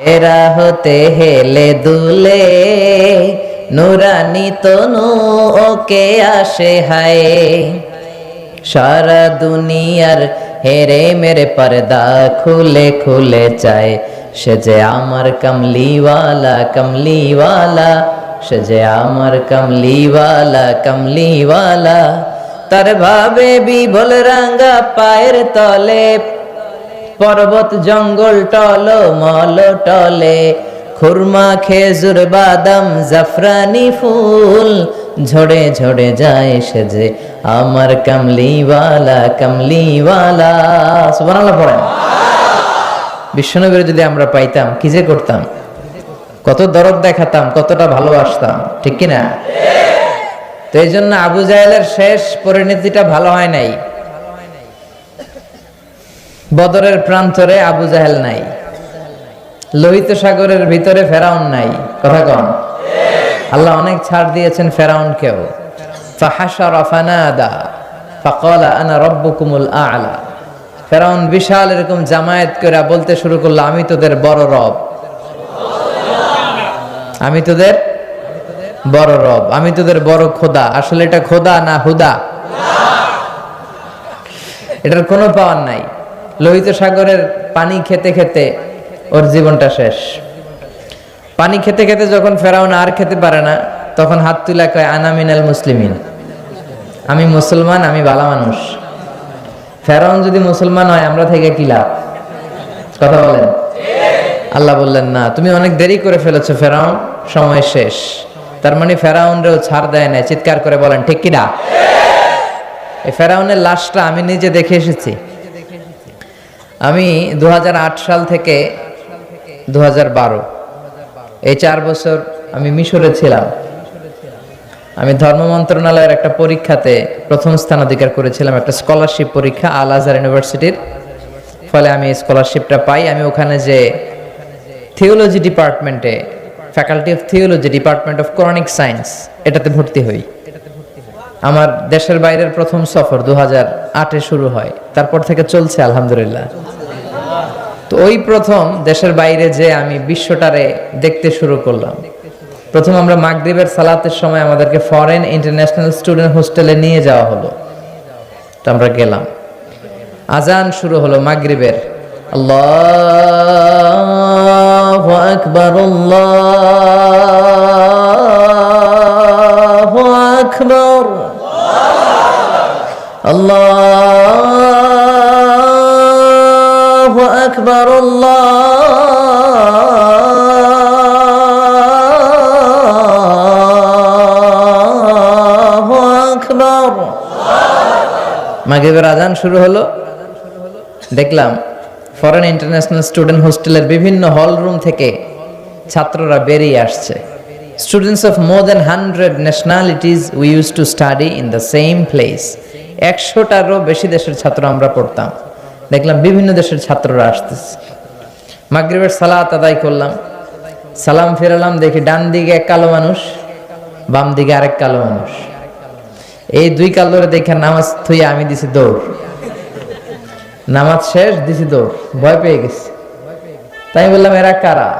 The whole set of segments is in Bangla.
এরা হতে হেলে দুলে, নুরানি তনু ওকে আসে হায়। সারা দুনিয়ার হেরে মেরে পর্দা খুলে খুলে চায়। সে যে আমার কমলিওয়ালা কমলিওয়ালা, সে যে আমার কমলিওয়ালা কমলিওয়ালা। তার ভাবে বিভোল রাঙ্গা পায়ের তলে পর্বত জঙ্গল টল, মল টলে, খুরমা, খেজুর, বাদাম, জাফরানি ফুল। ঝড়ে ঝড়ে যায় সে যে আমার কামলিওয়ালা কামলিওয়ালা। সুবহানাল্লাহ পড়েন। বিশ্বনগরে যদি আমরা পাইতাম, কি যে করতাম? কত দরদ দেখাতাম, কতটা ভালোবাসতাম, ঠিক কি না তো এই জন্য আবু জাহেলের শেষ পরিণতিটা ভালো হয় নাই। বদরের প্রান্তরে আবু জাহেল নাই। লোহিত সাগরের ভিতরে ফেরাউন নাই। কথা কন। আল্লাহ অনেক ছাড় দিয়েছেন ফেরাউনকেও। আ'লা। ফেরাউন বিশাল এরকম জামায়াত করে বলতে শুরু করল, আমি তোদের বড় রব। আমি তোদের বড় রব। আমি তোদের বড় খোদা। আসলে এটা খোদা না হুদা? এটার কোনো পাওয়ার নাই। লোহিত সাগরের পানি খেতে খেতে ওর জীবনটা শেষ। পানি খেতে খেতে যখন ফেরাউন আর খেতে পারে না, তখন হাত তুলা কয়, আনা মিনাল মুসলিমিন। আমি মুসলমান, আমি ভালো মানুষ। ফেরাউন যদি মুসলমান হয়, আমরা থেকে কি লাভ? কথা বলেন। আল্লাহ বললেন, না, তুমি অনেক দেরি করে ফেলেছো ফেরাউন, সময় শেষ। তার মানে ফেরাউনরেও ছাড় দেয় না চিৎকার করে বলেন, ঠিক কিনা এই ফেরাউনের লাশটা আমি নিজে দেখে এসেছি। আমি দু হাজার আট সাল থেকে দু হাজার বারো। এই চার বছর আমি মিশরে ছিলাম। আমি ধর্ম মন্ত্রণালয়ের একটা পরীক্ষাতে প্রথম স্থান অধিকার করেছিলাম, একটা স্কলারশিপ পরীক্ষা আল আজহার ইউনিভার্সিটির। ফলে আমি স্কলারশিপটা পাই। আমি ওখানে যে থিওলজি ডিপার্টমেন্টে faculty of theology department of Koranic science এটাতে ভর্তি হই। আমার দেশের বাইরের প্রথম সফর দু হাজার আটে শুরু হয়। তারপর থেকে চলছে, আলহামদুলিল্লাহ। তো ওই প্রথম দেশের বাইরে যে আমি বিশ্বটারে দেখতে শুরু করলাম। প্রথম আমরা মাগরিবের সালাতের সময় আমাদেরকে ফরেন ইন্টারন্যাশনাল স্টুডেন্ট হোস্টেলে নিয়ে যাওয়া হলো। তো আমরা গেলাম। আজান শুরু হলো মাগরিবের। আল্লাহ আকবর, আল্লাহ আকবর। আল্লাহ আকবর আল্লাহ আকবর। আজান শুরু হলো। দেখলাম ফরেন ইন্টারন্যাশনাল স্টুডেন্ট হোস্টেলের বিভিন্ন হল রুম থেকে ছাত্ররা বেরিয়ে আসছে। Students of more than hundred nationalities we use to study in the same place একশোটারও বেশি দেশের ছাত্র আমরা পড়তাম। দেখলাম বিভিন্ন দেশের ছাত্ররা আসতেছে। মাগরিবের সালাত আদায় করলাম। সালাম ফেরালাম, দেখি ডান দিকে এক কালো মানুষ, বাম দিকে আরেক কালো মানুষ। এই দুই কালোরে দেখে নামাজ থুইয়া আমি দিছি দৌড়। নামাজ শেষ, দিছি দৌড়। ভয় পেয়ে গেছি। তাই বললাম, এরা কারা?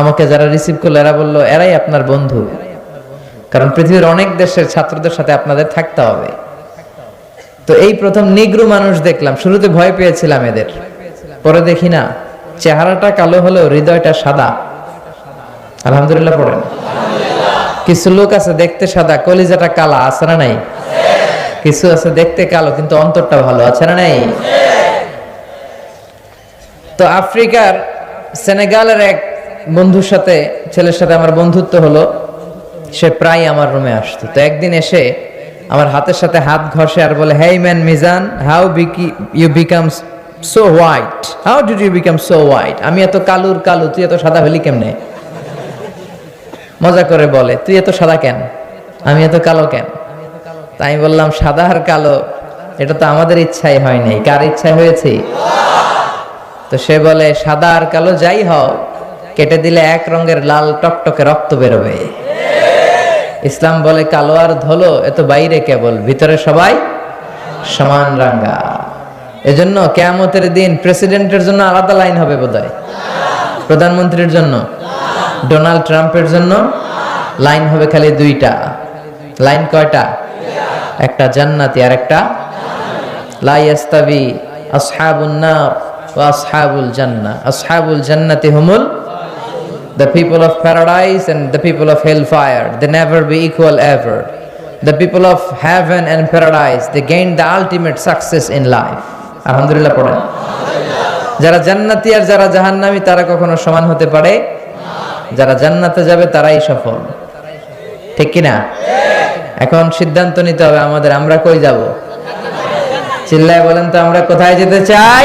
আমাকে যারা রিসিভ করল, এরা বলল, এরাই আপনার বন্ধু। কারণ পৃথিবীর অনেক দেশের ছাত্রদের সাথে আপনাদের থাকতে হবে। তো এই প্রথম নিগ্রু মানুষ দেখলাম, শুরুতে ভয় পেয়েছিলাম এদের। পরে দেখি না, চেহারাটা কালো হলেও হৃদয়টা সাদা। আলহামদুলিল্লাহ পড়েন। কিছু লোক আছে দেখতে সাদা, কলিজাটা কালা, আছে না নাই? কিছু আছে দেখতে কালো, কিন্তু অন্তরটা ভালো, আছে না নাই? তো আফ্রিকার, সেনেগালের এক বন্ধুর সাথে, ছেলের সাথে আমার বন্ধুত্ব হলো, সে প্রায় আমার রুমে আসতো। তো একদিন এসে আমার হাতের সাথে হাত ঘষে আর বলে hey man Mizan how Vicky you become so white how did you become so white আমি এত কালুর কালু, তুই এত সাদা হলি কেমনে? মজা করে বলে, তুই এত সাদা কেন? আমি এত কালো কেন? তাই বললাম, সাদা আর কালো, এটা তো আমাদের ইচ্ছাই হয়নি কার ইচ্ছাই হয়েছে? তো সে বলে, সাদা আর কালো যাই হও কেটে দিলে এক রঙের লাল টকটকে রক্ত বেরোবে। ইসলাম বলে, কালো আর ধলো এত বাইরে কেবল, ভিতরে সবাই সমান রাঙ্গা। এজন্য কেয়ামতের দিন প্রেসিডেন্টের জন্য আলাদা লাইন হবে বোধহয়। প্রধানমন্ত্রীর জন্য, ডোনাল্ড ট্রাম্পের জন্য লাইন হবে খালি দুইটা। লাইন কয়টা? একটা জান্নাতি আর একটা লা ইয়াস্তাবি আসহাবুন নার ওয়া আসহাবুল জান্নাহ। আসহাবুল জান্নাতি হুমুল the people of paradise and the people of hellfire they never be equal ever the people of heaven and paradise they gain the ultimate success in life আলহামদুলিল্লাহ পড়েন যারা জান্নাতি আর যারা জাহান্নামী তারা কখনো সমান হতে পারে যারা জান্নাতে যাবে তারাই সফল ঠিক কি না এখন সিদ্ধান্ত নিতে হবে আমাদের আমরা কই যাব চিল্লায় বলেন তো আমরা কোথায় যেতে চাই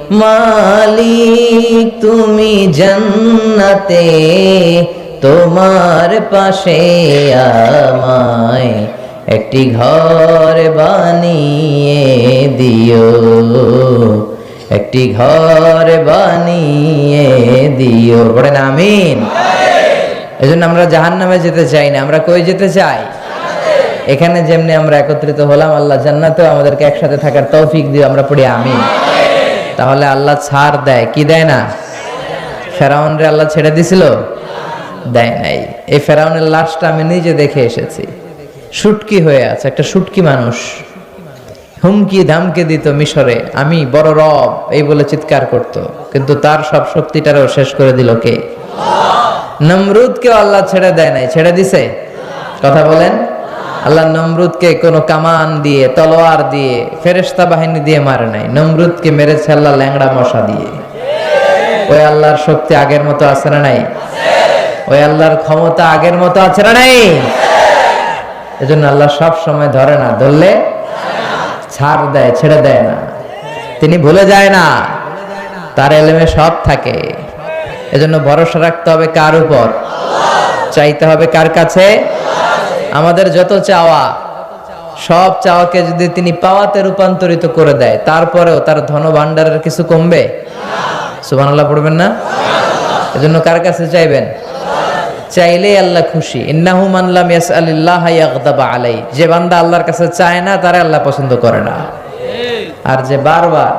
মালিক, তুমি জান্নাতে, তোমার পাশে আমায় একটি ঘর বানিয়ে দিও। একটি ঘর বানিয়ে দিও। বলেন আমিন। এজন্য আমরা জাহান্নামে যেতে চাই না। আমরা কই যেতে চাই? এখানে যেমনি আমরা একত্রিত হলাম, আল্লাহ জান্নাতেও আমাদেরকে একসাথে থাকার তৌফিক দিও, আমরা পড়ি আমি তাহলে আল্লাহ ছাড় দেয়, কি দেয় না? ফেরাউন রে আল্লাহ ছেড়ে দিছিল? দেয় নাই। এই ফেরাউনের লাশটা আমি নিজে দেখে এসেছি। শুটকি হয়ে আছে, একটা শুটকি মানুষ। হুমকি ধামকে দিত মিশরে, আমি বড় রব এই বলে চিৎকার করত। কিন্তু তার সব শক্তিটারও শেষ করে দিল কে? নমরুদকেও আল্লাহ ছেড়ে দেয় নাই। ছেড়ে দিছে? কথা বলেন। আল্লাহ নমরুদকে কোনো কামান দিয়ে, তলোয়ার দিয়ে, ফেরেশতা বাহিনী দিয়ে মারে নাই। নমরুদকে মেরেছে আল্লাহ ল্যাংড়া মশা দিয়ে। ওই আল্লাহর শক্তি আগের মতো আছে না নাই? ওই আল্লাহর ক্ষমতা আগের মতো আছে না নাই? এজন্য আল্লাহ সব সময় ধরে না, ধরলে ছাড় দেয়, ছেড়ে দেয় না। তিনি ভুলে যায় না, তার এলেমে সব থাকে। এজন্য ভরসা রাখতে হবে কার উপর? চাইতে হবে কার কাছে? আমাদের যত চাওয়া, সব চাওয়াকে যদি তিনি পাওয়াতে রূপান্তরিত করে দেয়, তারপরেও তার ধন ভাণ্ডারের কিছু কমবে? সুবহানাল্লাহ পড়বেন না? এজন্য কার কাছে চাইবেন? চাইলেই আল্লাহ খুশি। ইন্নাহু মান লাম ইয়াসআলিল্লাহ ইয়াগদাবা আলাই যে বান্দা আল্লাহর কাছে চায় না, তারে আল্লাহ পছন্দ করে না। আর যে বারবার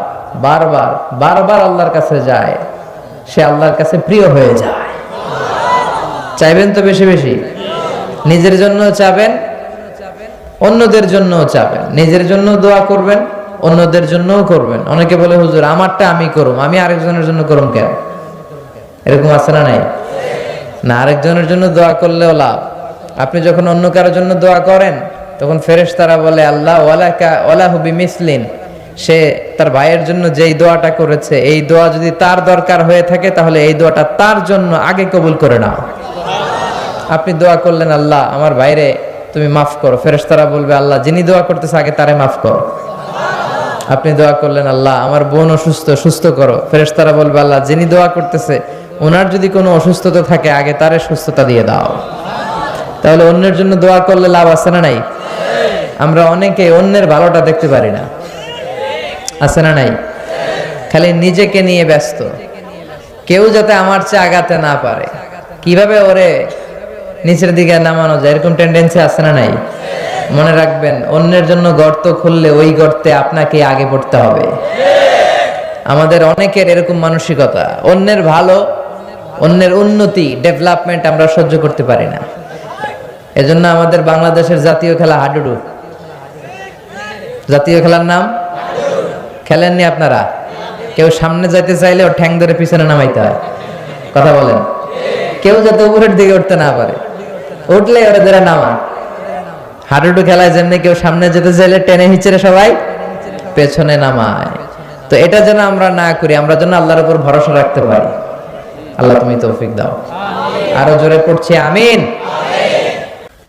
বারবার বারবার আল্লাহর কাছে যায়, সে আল্লাহর কাছে প্রিয় হয়ে যায়। চাইবেন তো বেশি বেশি? নিজের জন্য চাবেন, অন্যদের জন্য চাবেন। নিজের জন্য দোয়া করবেন, অন্যদের জন্যও করবেন। অনেকে বলে, হুজুর, আমারটা আমি করুম। আমি আরেকজনের জন্য করুম কেন? এরকম আছে না নাই? না, আরেকজনের জন্য দোয়া করলেও লাভ। আপনি যখন অন্য কারোর জন্য দোয়া করেন, তখন ফেরেশ তারা বলে, আল্লাহ, ওয়ালাকা ওয়ালাহুবি মিসলিন সে তার ভাইয়ের জন্য যেই দোয়াটা করেছে, এই দোয়া যদি তার দরকার হয়ে থাকে, তাহলে এই দোয়াটা তার জন্য আগে কবুল করে নাও। আপনি দোয়া করলেন, আল্লাহ, আমার বাইরে তুমি মাফ করো। ফেরেশতারা বলবে, আল্লাহ, যিনি দোয়া করতেছে আগে তারে মাফ করো। আপনি দোয়া করলেন, আল্লাহ, আমার বোন অসুস্থ, সুস্থ করো। ফেরেশতারা বলবে, আল্লাহ, যিনি দোয়া করতেছে, ওনার যদি কোনো অসুস্থতা থাকে, আগে তারে সুস্থতা দিয়ে দাও। তাহলে অন্যের জন্য দোয়া করলে লাভ আছে না নাই? আমরা অনেকে অন্যের ভালোটা দেখতে পারি না। আছে না নাই? খালি নিজেকে নিয়ে ব্যস্ত। কেউ যাতে আমার চেয়ে আগাতে না পারে। কীভাবে ওরে নিচের দিকে নামানো যায়, এরকম টেন্ডেন্সি আছে না নাই? মনে রাখবেন, অন্যের জন্য গর্ত খুললে ওই গর্তে আপনাকে আগে পড়তে হবে। আমাদের অনেকের এরকম মানসিকতা, অন্যের ভালো, অন্যের উন্নতি ডেভেলপমেন্ট আমরা সহ্য করতে পারি না। এজন্য আমাদের বাংলাদেশের জাতীয় খেলা হাডুডু। জাতীয় খেলার নাম? খেলেননি আপনারা? কেউ সামনে যাইতে চাইলে ও ঠ্যাং ধরে পিছনে নামাইতে হয়। কথা বলেন। কেউ যাতে উপরের দিকে উঠতে না পারে। উঠলে ওরা ধরে নামা। হাডুডু খেলায় যেমনি কেউ সামনে যেতে চাইলে টেনে হিচড়ে সবাই পেছনে নামায়। তো এটা যেন আমরা না করি, আমরা যেন আল্লাহর উপর ভরসা রাখতে পারি। আল্লাহ তুমি তৌফিক দাও। আরও জোরে পড়ছি, আমিন।